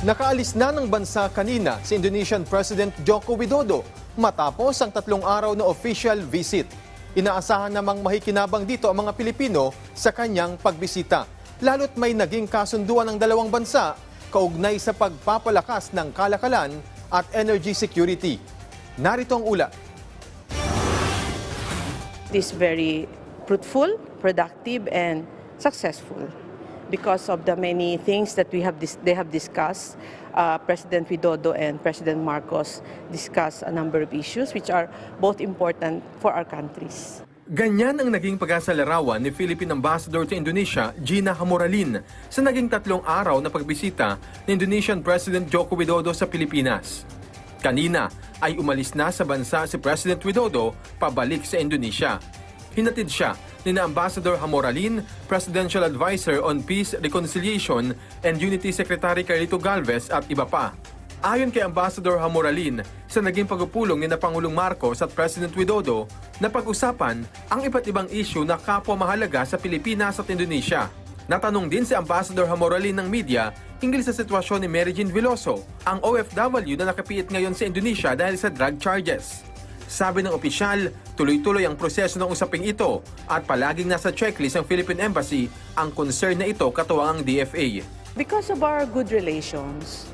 Nakaalis na ng bansa kanina si Indonesian President Joko Widodo matapos ang tatlong araw na official visit. Inaasahan namang mahikinabang dito ang mga Pilipino sa kanyang pagbisita. Lalo't may naging kasunduan ng dalawang bansa kaugnay sa pagpapalakas ng kalakalan at energy security. Narito ang ulat. is very fruitful, productive, and successful because of the many things that we have they have discussed. Uh, President Widodo and President Marcos discussed a number of issues which are both important for our countries. Ganyan ang naging pag-asa larawan ni Philippine Ambassador to Indonesia, Gina Hamoralin, sa naging tatlong araw na pagbisita ni Indonesian President Joko Widodo sa Pilipinas. Kanina ay umalis na sa bansa si President Widodo pabalik sa Indonesia. Hinatid siya ni na Ambassador Hamoralin, Presidential Advisor on Peace, Reconciliation and Unity Secretary Carlito Galvez at iba pa. Ayon kay Ambassador Hamoralin, sa naging pagpupulong ni na Pangulong Marcos at President Widodo, na pag-usapan ang iba't ibang issue na kapwa mahalaga sa Pilipinas at Indonesia. Natanong din si Ambassador Hamoralin ng media hinggil sa sitwasyon ni Mary Jean Veloso, ang OFW na nakapiit ngayon sa Indonesia dahil sa drug charges. Sabi ng opisyal, tuloy-tuloy ang proseso ng usaping ito at palaging nasa checklist ng Philippine Embassy ang concern na ito katuwang ang DFA. Because of our good relations,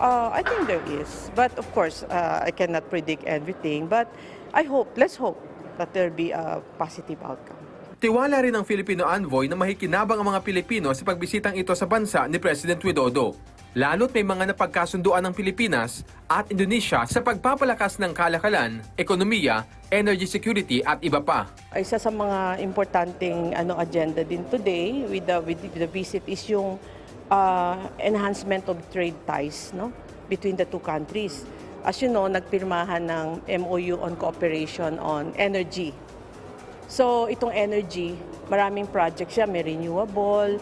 uh, I think there is. But of course, uh, I cannot predict everything. But I hope, let's hope that there be a positive outcome. Tiwala rin ng Filipino envoy na mahikinabang ang mga Pilipino sa pagbisitang ito sa bansa ni President Widodo. Lalo't may mga napagkasunduan ng Pilipinas at Indonesia sa pagpapalakas ng kalakalan, ekonomiya, energy security at iba pa. Isa sa mga importanteng ano agenda din today with the with the visit is yung uh, enhancement of trade ties no between the two countries. As you know, nagpirmahan ng MOU on cooperation on energy. So itong energy, maraming projects siya, may renewable,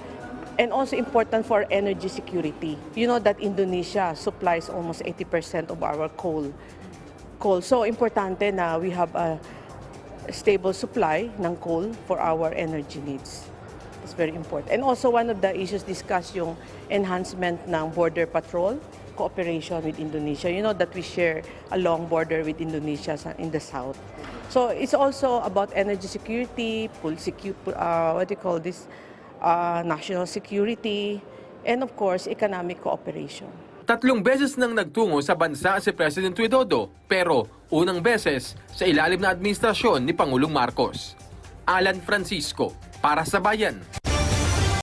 and also important for energy security. You know that Indonesia supplies almost 80% of our coal. Coal. So importante na we have a stable supply ng coal for our energy needs. That's very important. And also one of the issues discussed yung enhancement ng border patrol cooperation with Indonesia. You know that we share a long border with Indonesia in the south. So it's also about energy security, full secu- uh, what do you call this, uh, national security, and of course, economic cooperation. Tatlong beses nang nagtungo sa bansa si President Widodo, pero unang beses sa ilalim na administrasyon ni Pangulong Marcos. Alan Francisco, para sa Bayan.